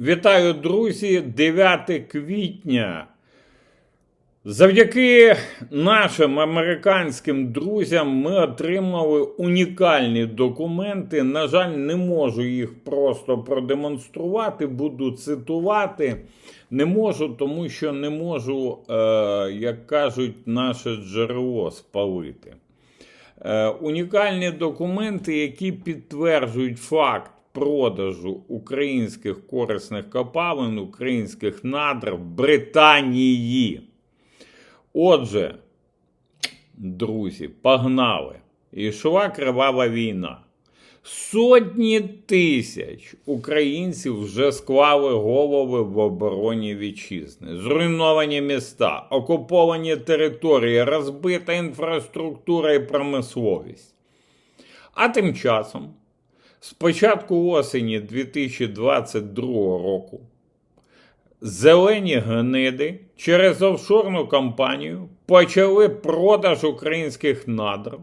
Вітаю, друзі! 9 квітня. Завдяки нашим американським друзям ми отримали унікальні документи. На жаль, не можу їх просто продемонструвати, буду цитувати. Не можу, тому що не можу, е, як кажуть, наше джерело спалити. Е, унікальні документи, які підтверджують факт продажу українських корисних копалин, українських надр Британії. Отже, друзі, погнали. Ішла кривава війна. Сотні тисяч українців вже склали голови в обороні вітчизни, зруйновані міста, окуповані території, розбита інфраструктура і промисловість. А тим часом, з початку осені 2022 року, зелені гниди через офшорну компанію почали продаж українських надр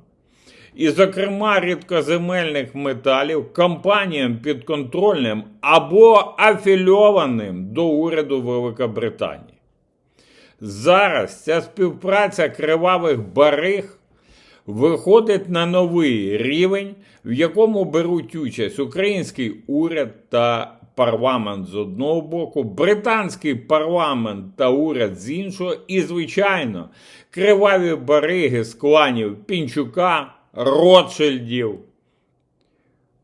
і, зокрема, рідкоземельних металів компаніям підконтрольним або афільованим до уряду Великобританії. Зараз ця співпраця кривавих бариг виходить на новий рівень, в якому беруть участь український уряд та парламент з одного боку, британський парламент та уряд з іншого, і, звичайно, криваві бариги з кланів Пінчука, Ротшильдів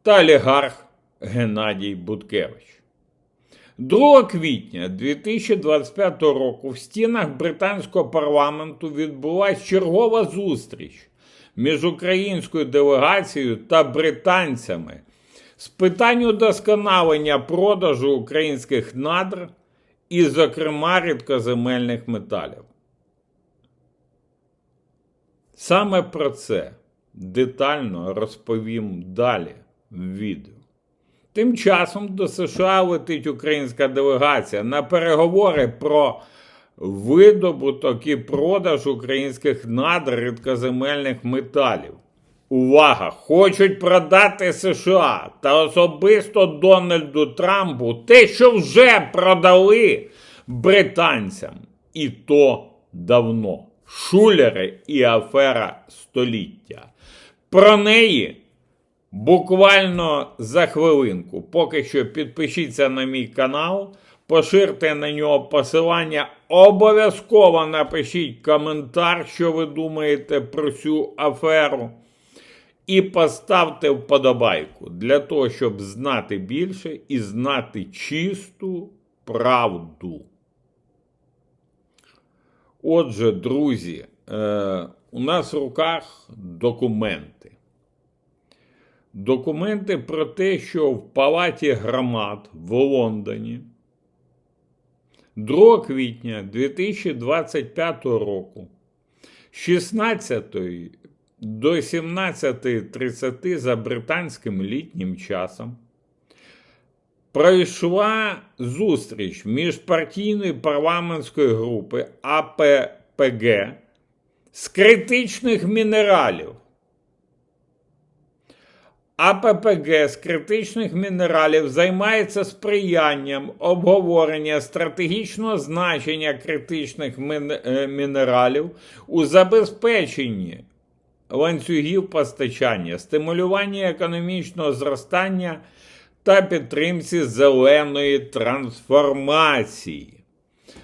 та олігарх Геннадій Буткевич. 2 квітня 2025 року в стінах британського парламенту відбулася чергова зустріч між українською делегацією та британцями з питань удосконалення продажу українських надр і, зокрема, рідкоземельних металів. Саме про це детально розповім далі в відео. Тим часом до США летить українська делегація на переговори про видобуток і продаж українських надр рідкоземельних металів. Увага! Хочуть продати США та особисто Дональду Трампу те, що вже продали британцям. І то давно. Шулери і афера століття. Про неї буквально за хвилинку. Поки що підпишіться на мій канал, поширте на нього посилання. Обов'язково напишіть коментар, що ви думаєте про цю аферу. І поставте вподобайку для того, щоб знати більше і знати чисту правду. Отже, друзі, е, у нас в руках документи. Документи про те, що в Палаті громад в Лондоні 2 квітня 2025 року з 16 до 17.30 за британським літнім часом пройшла зустріч міжпартійної парламентської групи АППГ з критичних мінералів. АППГ з критичних мінералів займається сприянням обговорення стратегічного значення критичних е, мінералів у забезпеченні ланцюгів постачання, стимулювання економічного зростання та підтримці зеленої трансформації.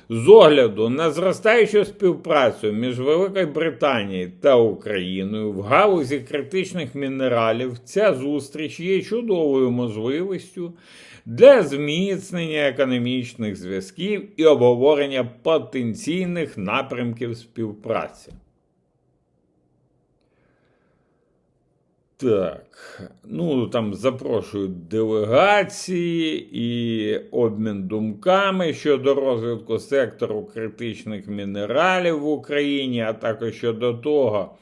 З огляду на зростаючу співпрацю між Великою Британією та Україною в галузі критичних мінералів ця зустріч є чудовою можливістю для зміцнення економічних зв'язків і обговорення потенційних напрямків співпраці. Так, ну там запрошують делегації і обмін думками щодо розвитку сектору критичних мінералів в Україні, а також щодо того,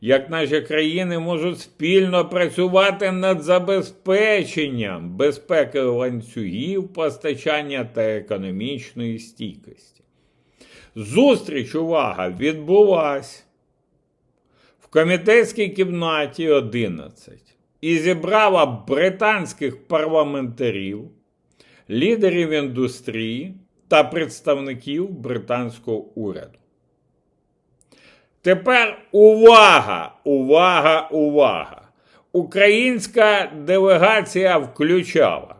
як наші країни можуть спільно працювати над забезпеченням безпеки ланцюгів постачання та економічної стійкості. Зустріч, увага, відбулась комітетській кімнаті 11 і зібрала британських парламентарів, лідерів індустрії та представників британського уряду. Тепер увага, увага, увага! Українська делегація включала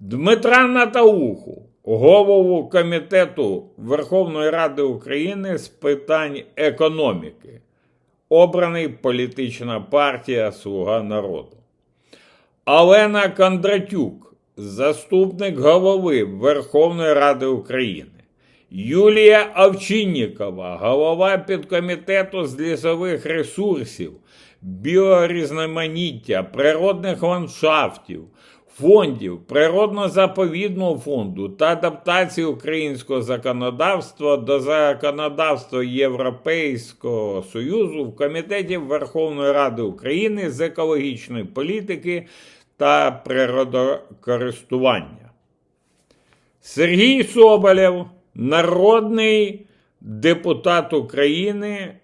Дмитра Натауху, голову Комітету Верховної Ради України з питань економіки, обраний політична партія Слуга народу. Олена Кондратюк, заступник голови Верховної Ради України. Юлія Овчиннікова, голова підкомітету з лісових ресурсів, біорізноманіття, природних ландшафтів, фондів, природно-заповідного фонду та адаптації українського законодавства до законодавства Європейського Союзу в Комітеті Верховної Ради України з екологічної політики та природокористування. Сергій Соболєв, народний депутат України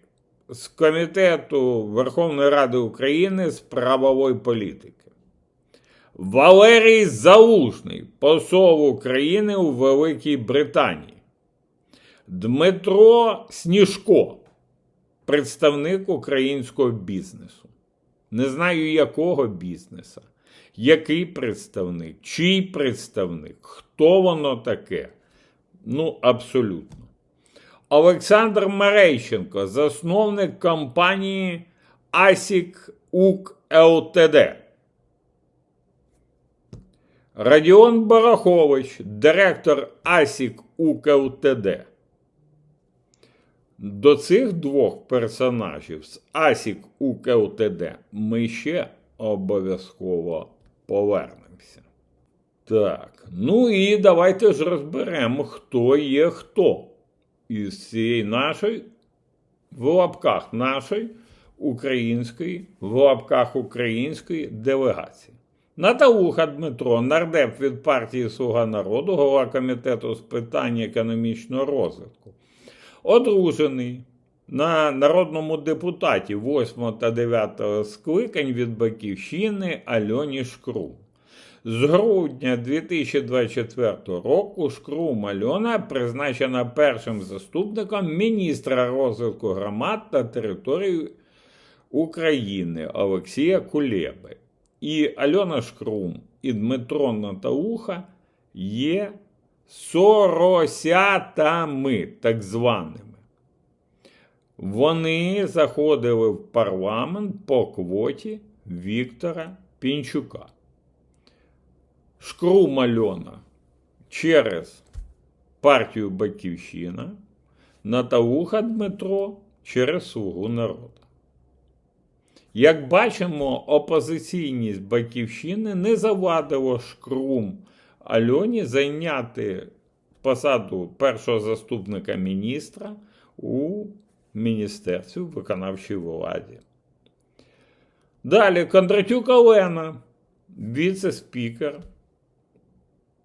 з Комітету Верховної Ради України з правової політики. Валерій Залужний, посол України у Великій Британії. Дмитро Сніжко, представник українського бізнесу. Не знаю, якого бізнесу, який представник, чий представник, хто воно таке. Ну, абсолютно. Олександр Мерейченко, засновник компанії Асік УК ЛТД. Радіон Барахович, директор Асік УК ЛТД. До цих двох персонажів з Асік УК ЛТД ми ще обов'язково повернемося. Так, ну і давайте ж розберемо, хто є хто із цієї нашої, в лапках нашої української, в лапках української делегації. Натауха Дмитро, нардеп від партії Слуга народу, голова комітету з питань економічного розвитку, одружений на народному депутаті 8 та 9 скликань від Батьківщини Альоні Шкрум. З грудня 2024 року Шкрум Альона призначена першим заступником міністра розвитку громад та територій України Олексія Кулеби. І Альона Шкрум і Дмитро Натауха є соросятами так званими. Вони заходили в парламент по квоті Віктора Пінчука. Шкрум Альона через партію Батьківщина, Натауха Дмитро через Слугу народу. Як бачимо, опозиційність Батьківщини не завадило Шкрум Альоні зайняти посаду першого заступника міністра у Міністерстві виконавчої владі. Далі Кондратюк Олена, віце-спікер,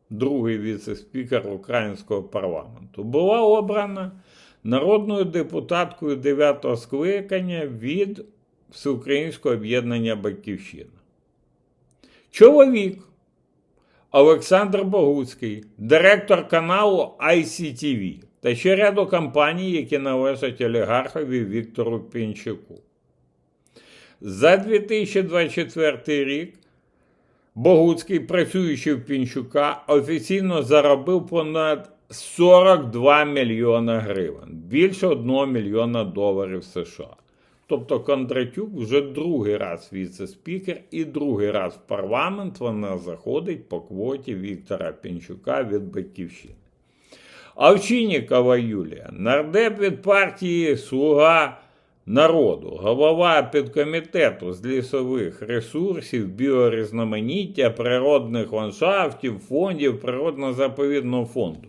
другий віце-спікер Українського парламенту, була обрана народною депутаткою 9-го скликання від Всеукраїнського об'єднання Батьківщина. Чоловік Олександр Богуцький, директор каналу ICTV та ще ряду компаній, які належать олігархові Віктору Пінчуку. За 2024 рік Богуцький, працюючи в Пінчука, офіційно заробив понад 42 мільйона гривень, більше 1 мільйона доларів США. Тобто Кондратюк вже другий раз віце-спікер і другий раз в парламент вона заходить по квоті Віктора Пінчука від Батьківщини. Овчинникова Юлія, нардеп від партії Слуга народу, голова підкомітету з лісових ресурсів, біорізноманіття, природних ландшафтів, фондів природно-заповідного фонду.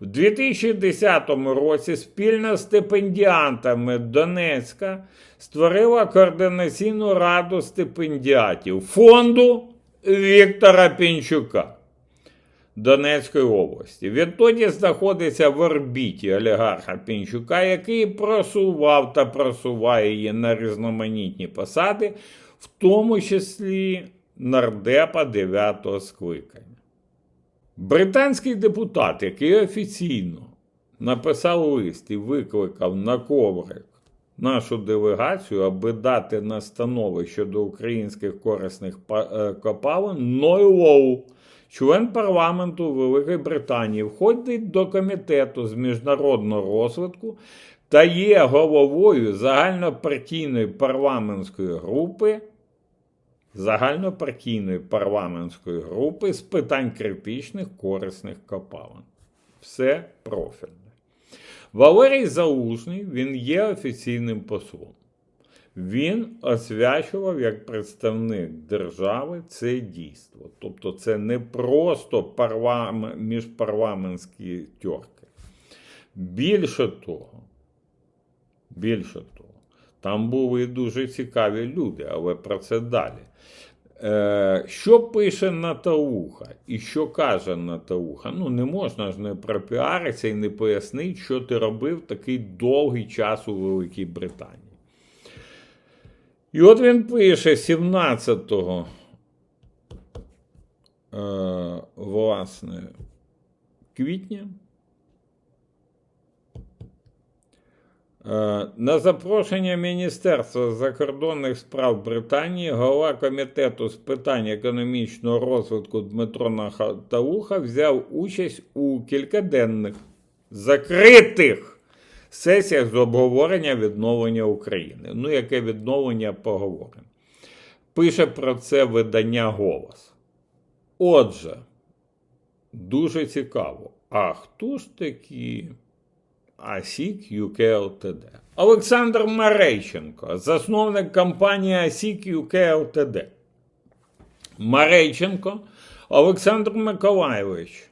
В 2010 році спільно з стипендіантами Донецька створила координаційну раду стипендіатів фонду Віктора Пінчука Донецької області. Відтоді знаходиться в орбіті олігарха Пінчука, який просував та просуває її на різноманітні посади, в тому числі нардепа 9 скликання. Британський депутат, який офіційно написав лист і викликав на коврик нашу делегацію, аби дати настанови щодо українських корисних е, копалин, Ной член парламенту Великої Британії, входить до комітету з міжнародного розвитку та є головою загальнопартійної парламентської групи загальнопартійної парламентської групи з питань критичних корисних копалин. Все профільне. Валерій Залужний він є офіційним послом. Він освячував як представник держави це дійство. Тобто це не просто парлам... міжпарламентські тьорки. Більше того, більше того, там були дуже цікаві люди, але про це далі. Е, що пише Натауха і що каже Натауха? Ну, не можна ж не пропіаритися і не пояснити, що ти робив такий довгий час у Великій Британії. І от він пише 17 е, власне, квітня. На запрошення Міністерства закордонних справ Британії голова комітету з питань економічного розвитку Дмитро Нахатауха взяв участь у кількаденних закритих сесіях з обговорення відновлення України. Ну, яке відновлення поговоримо. Пише про це видання Голос. Отже, дуже цікаво. А хто ж такі? ASIC UK Ltd. Олександр Марейченко, засновник компанії ASIC UK Ltd. Марейченко Олександр Миколайович,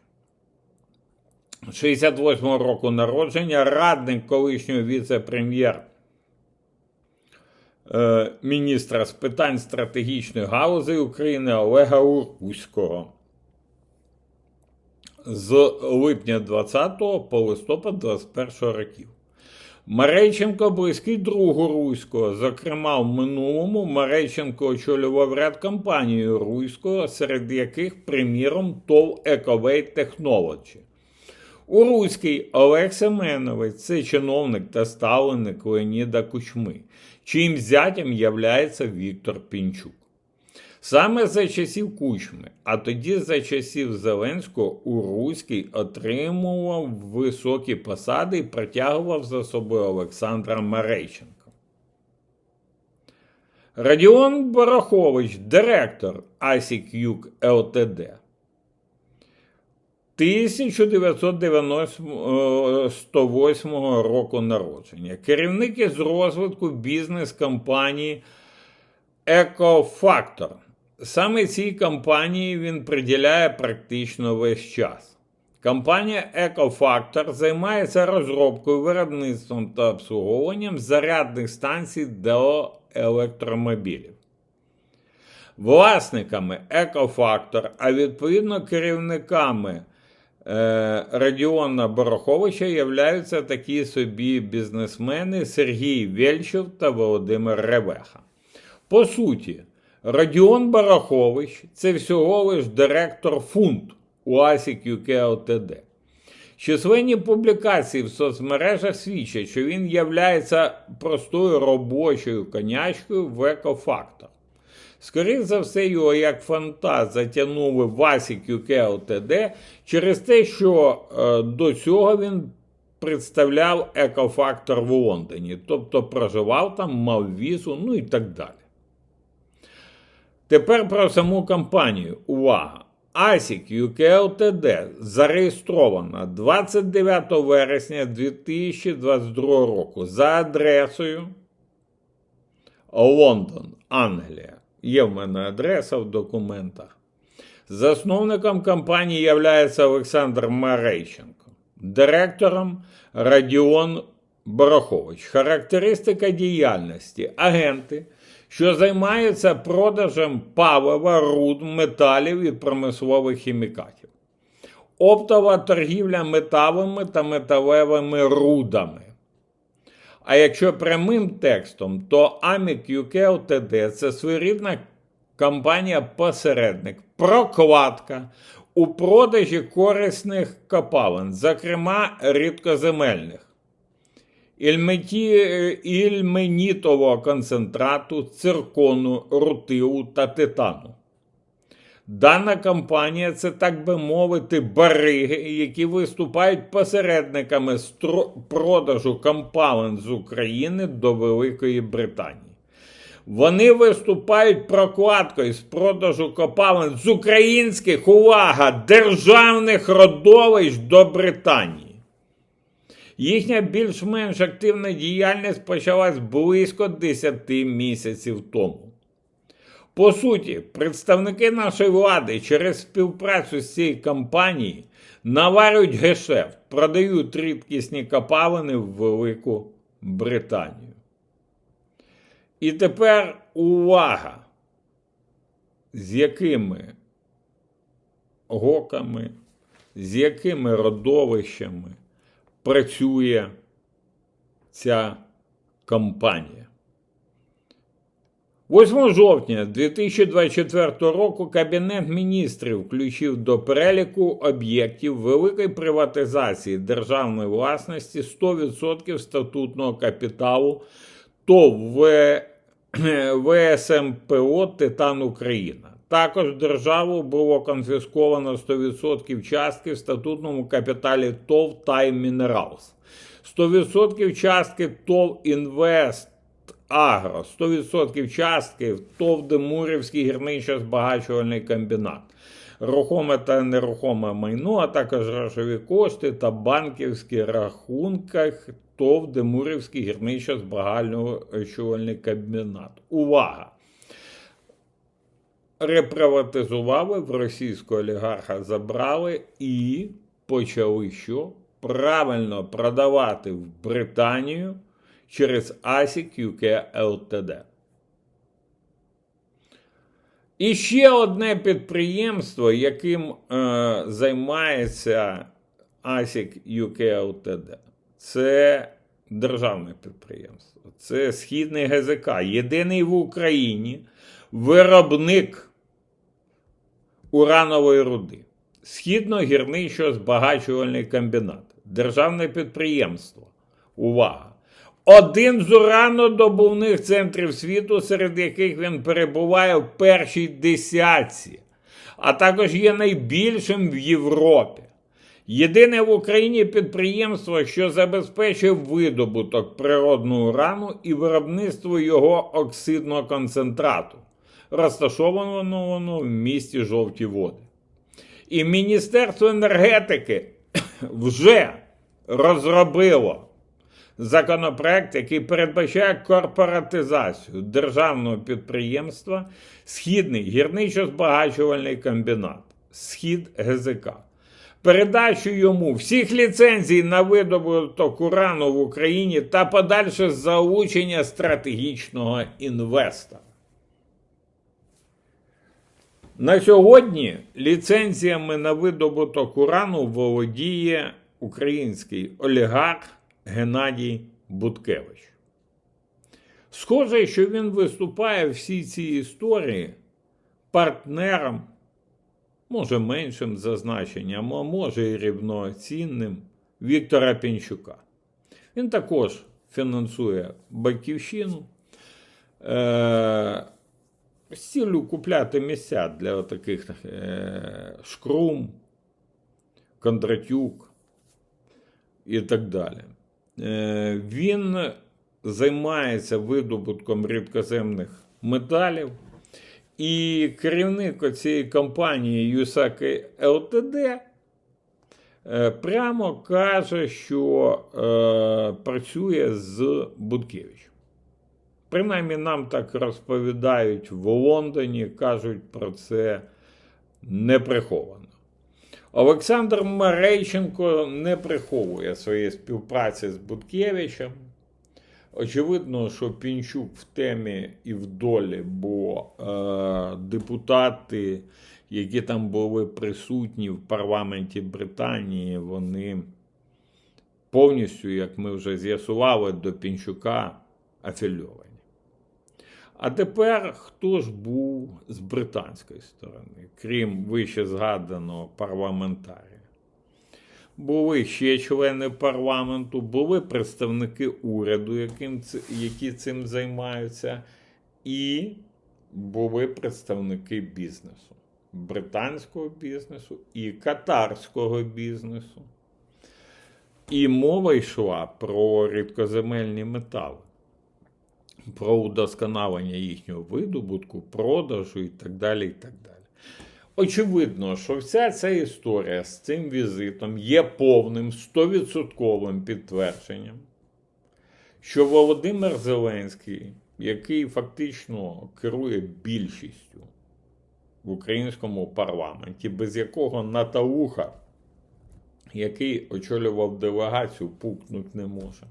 68-го року народження, радник колишнього віце-прем'єр е, міністра з питань стратегічної галузі України Олега Уруського з липня 20 по листопад 21 років. Марейченко близький другу Руського. Зокрема, в минулому Марейченко очолював ряд компаній Руського, серед яких, приміром, ТОВ Ековей Technology. У Руський Олег Семенович це чиновник та ставленик Леоніда Кучми, чиїм зятям являється Віктор Пінчук. Саме за часів Кучми, а тоді за часів Зеленського Уруський отримував високі посади і притягував за собою Олександра Марейченка. Радіон Барахович, директор ASIC ЛТД. 1998 року народження. Керівник із розвитку бізнес-компанії Екофактор. Саме цій компанії він приділяє практично весь час. Компанія Екофактор займається розробкою, виробництвом та обслуговуванням зарядних станцій до електромобілів. Власниками Екофактор, а відповідно керівниками е, Радіона Бороховича являються такі собі бізнесмени Сергій Вельчев та Володимир Ревеха. По суті, Радіон Барахович це всього лиш директор фунт у UK Ltd. Численні публікації в соцмережах свідчать, що він являється простою робочою конячкою в екофактор. Скоріше за все, його як фантаз затягнули в UK Ltd через те, що е, до цього він представляв екофактор в Лондоні, тобто проживав там, мав візу, ну і так далі. Тепер про саму компанію. Увага! ASIC UKLTD зареєстрована 29 вересня 2022 року за адресою Лондон, Англія. Є в мене адреса в документах. Засновником компанії є Олександр Марейченко, директором Радіон Барахович. Характеристика діяльності агенти що займаються продажем палива, руд, металів і промислових хімікатів. Оптова торгівля металами та металевими рудами. А якщо прямим текстом, то Amic UK Ltd – це своєрідна компанія-посередник, прокладка у продажі корисних копалин, зокрема рідкоземельних, ільменітового концентрату, циркону, рутилу та титану. Дана компанія це, так би мовити, бариги, які виступають посередниками стро- продажу компалин з України до Великої Британії. Вони виступають прокладкою з продажу копалин з українських, увага, державних родовищ до Британії. Їхня більш-менш активна діяльність почалась близько 10 місяців тому. По суті, представники нашої влади через співпрацю з цією компанією наварюють гешефт, продають рідкісні копалини в Велику Британію. І тепер увага, з якими гоками, з якими родовищами працює ця компанія. 8 жовтня 2024 року Кабінет міністрів включив до переліку об'єктів великої приватизації державної власності 100% статутного капіталу ТОВ ВСМПО Титан Україна. Також державу було конфісковано 100% частки в статутному капіталі ТОВ Тайм Мінералс. 100% частки ТОВ Інвест Агро, 100% частки в ТОВ Демурівський гірничо-збагачувальний комбінат, рухоме та нерухоме майно, а також грошові кошти та банківські рахунках ТОВ Демурівський гірничо-збагачувальний комбінат. Увага! Реприватизували в російського олігарха забрали і почали що? Правильно продавати в Британію через ASIC UK LTD. І ще одне підприємство, яким е, займається ASIC UK LTD. Це державне підприємство. Це Східний ГЗК. Єдиний в Україні виробник уранової руди. Східно-гірничо збагачувальний комбінат. Державне підприємство. Увага! Один з уранодобувних центрів світу, серед яких він перебуває в першій десятці, а також є найбільшим в Європі. Єдине в Україні підприємство, що забезпечує видобуток природного урану і виробництво його оксидного концентрату, розташовано воно в місті Жовті Води. І Міністерство енергетики вже розробило законопроект, який передбачає корпоратизацію державного підприємства Східний гірничо-збагачувальний комбінат, Схід ГЗК. Передачу йому всіх ліцензій на видобуток урану в Україні та подальше залучення стратегічного інвестора. На сьогодні ліцензіями на видобуток урану володіє український олігарх Геннадій Буткевич. Схоже, що він виступає в всій цій історії партнером, може меншим за значенням, а може і рівноцінним Віктора Пінчука. Він також фінансує Батьківщину. Е- з ціллю купляти місця для таких е- Шкрум, Кондратюк і так далі. Е, Він займається видобутком рідкоземних металів. І керівник цієї компанії Юсаки ЛТД е, прямо каже, що е, працює з Буткевичем. Принаймні нам так розповідають в Лондоні, кажуть про це неприховано. Олександр Марейченко не приховує своєї співпраці з Буткевичем. Очевидно, що Пінчук в темі і в долі, бо е, депутати, які там були присутні в парламенті Британії, вони повністю, як ми вже з'ясували, до Пінчука афільовані. А тепер хто ж був з британської сторони, крім вище згаданого парламентарія? Були ще члени парламенту, були представники уряду, яким, які цим займаються, і були представники бізнесу, британського бізнесу і катарського бізнесу. І мова йшла про рідкоземельні метали, про удосконалення їхнього видобутку, продажу і так далі. і так далі. Очевидно, що вся ця історія з цим візитом є повним 100% підтвердженням, що Володимир Зеленський, який фактично керує більшістю в українському парламенті, без якого Натауха, який очолював делегацію, пукнуть не може.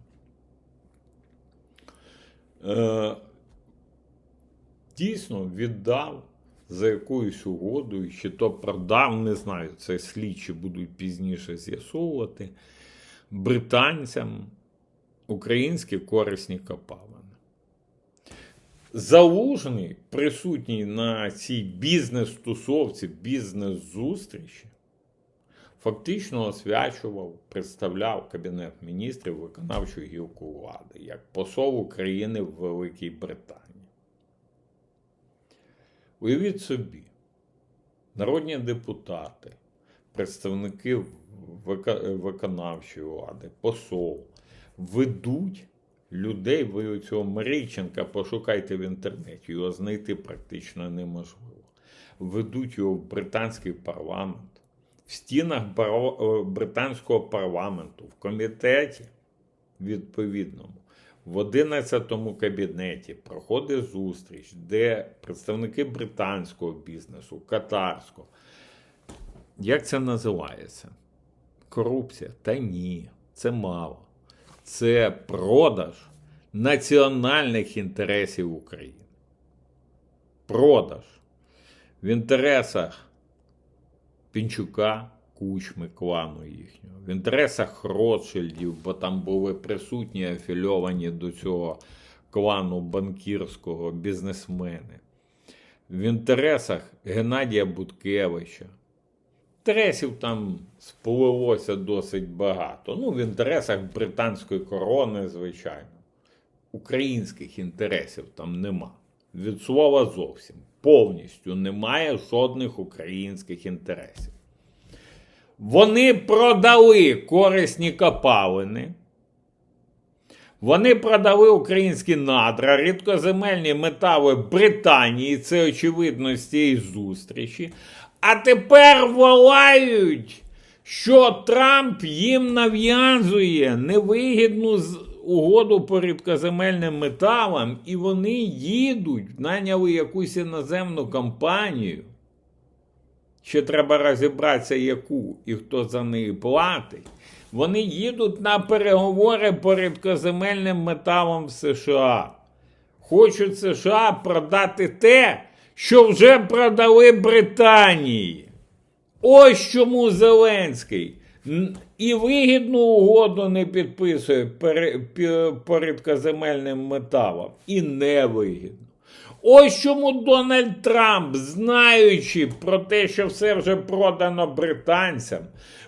Е, дійсно віддав за якоюсь угодою, чи то продав, не знаю, це слідчі будуть пізніше з'ясовувати, британцям українські корисні копалини. Залужний, присутній на цій бізнес-тусовці, бізнес-зустрічі, фактично освячував, представляв Кабінет міністрів виконавчу гілку влади як посол України в Великій Британії. Уявіть собі, народні депутати, представники виконавчої влади, посол ведуть людей, ви цього Марійченка пошукайте в інтернеті, його знайти практично неможливо. Ведуть його в британський парламент, в стінах е, британського парламенту, в комітеті відповідному. В 11 кабінеті проходить зустріч, де представники британського бізнесу, катарського. Як це називається? Корупція? Та ні, це мало. Це продаж національних інтересів України. Продаж в інтересах Пінчука, Кучми, клану їхнього, в інтересах Ротшильдів, бо там були присутні афільовані до цього клану банкірського бізнесмени, в інтересах Геннадія Буткевича. Інтересів там сплилося досить багато. Ну, в інтересах британської корони, звичайно. Українських інтересів там нема. Від слова зовсім. Повністю немає жодних українських інтересів. Вони продали корисні копалини. Вони продали українські надра, рідкоземельні метали Британії, це очевидно з цієї зустрічі. А тепер волають, що Трамп їм нав'язує невигідну угоду по рідкоземельним металам, і вони їдуть, наняли якусь іноземну компанію. Ще треба розібратися, яку і хто за неї платить. Вони їдуть на переговори по рідкоземельним металам в США. Хочуть США продати те, що вже продали Британії. Ось чому Зеленський і вигідну угоду не підписує пере- пі- по рідкоземельним металам, і невигідну. Ось чому Дональд Трамп, знаючи про те, що все вже продано британцям,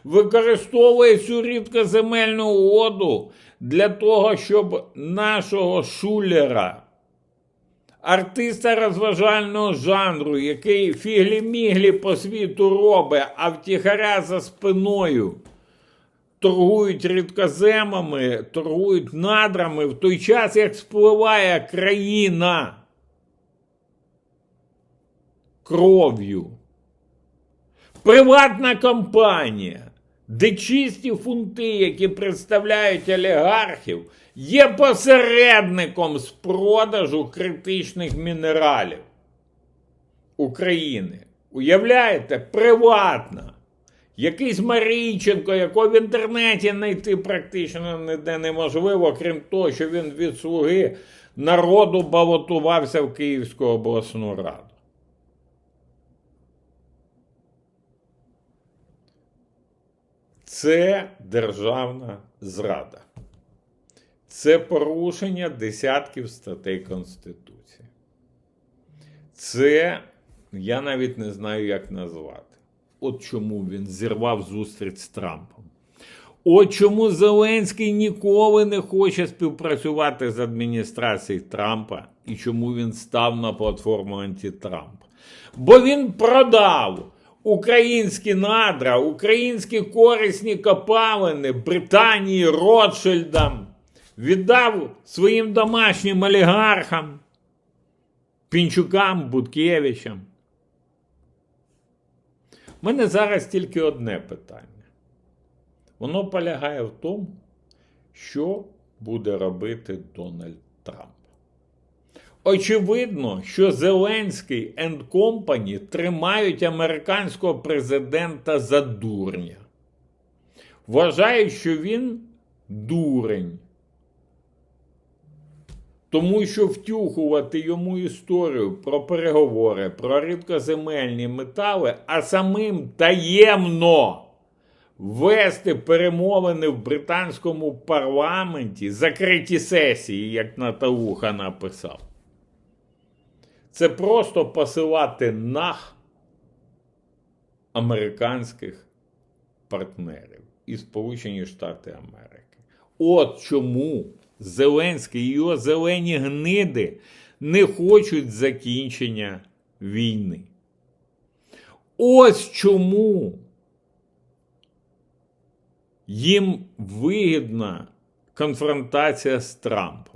використовує цю рідкоземельну угоду для того, щоб нашого шулера, артиста розважального жанру, який фіглі-міглі по світу робить, а втіхаря за спиною торгують рідкоземами, торгують надрами в той час, як спливає країна кров'ю. Приватна компанія, де чисті фунти, які представляють олігархів, є посередником з продажу критичних мінералів України. Уявляєте, приватна. Якийсь Марійченко, якого в інтернеті знайти практично ніде неможливо, крім того, що він від слуги народу балотувався в Київську обласну раду. Це державна зрада. Це порушення десятків статей Конституції. Це я навіть не знаю, як назвати. От чому він зірвав зустріч з Трампом. От чому Зеленський ніколи не хоче співпрацювати з адміністрацією Трампа і чому він став на платформу антитрамп. Бо він продав українські надра, українські корисні копалини Британії, Ротшильдам, віддав своїм домашнім олігархам, Пінчукам, Буткевичам. У мене зараз тільки одне питання. Воно полягає в тому, що буде робити Дональд Трамп. Очевидно, що Зеленський and Company тримають американського президента за дурня. Вважають, що він дурень. Тому що втюхувати йому історію про переговори, про рідкоземельні метали, а самим таємно вести перемовини в британському парламенті, закриті сесії, як Натауха написав. Це просто посилати нах американських партнерів і Сполучені Штати Америки. От чому Зеленський і його зелені гниди не хочуть закінчення війни. Ось чому їм вигідна конфронтація з Трампом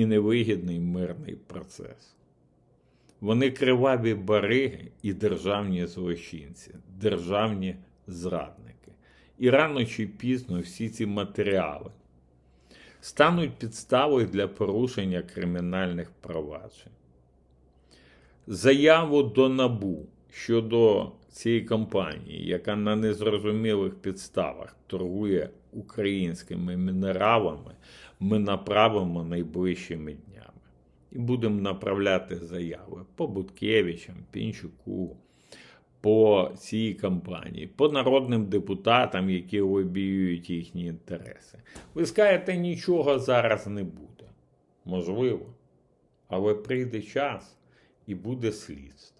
і невигідний мирний процес. Вони криваві бариги і державні злочинці, державні зрадники. І рано чи пізно всі ці матеріали стануть підставою для порушення кримінальних проваджень. Заяву до НАБУ щодо цієї компанії, яка на незрозумілих підставах торгує українськими мінералами, ми направимо найближчими днями. І будемо направляти заяви по Буткевичам, Пінчуку, по цій компанії, по народним депутатам, які лобіюють їхні інтереси. Ви скажете, нічого зараз не буде. Можливо. Але прийде час і буде слідство.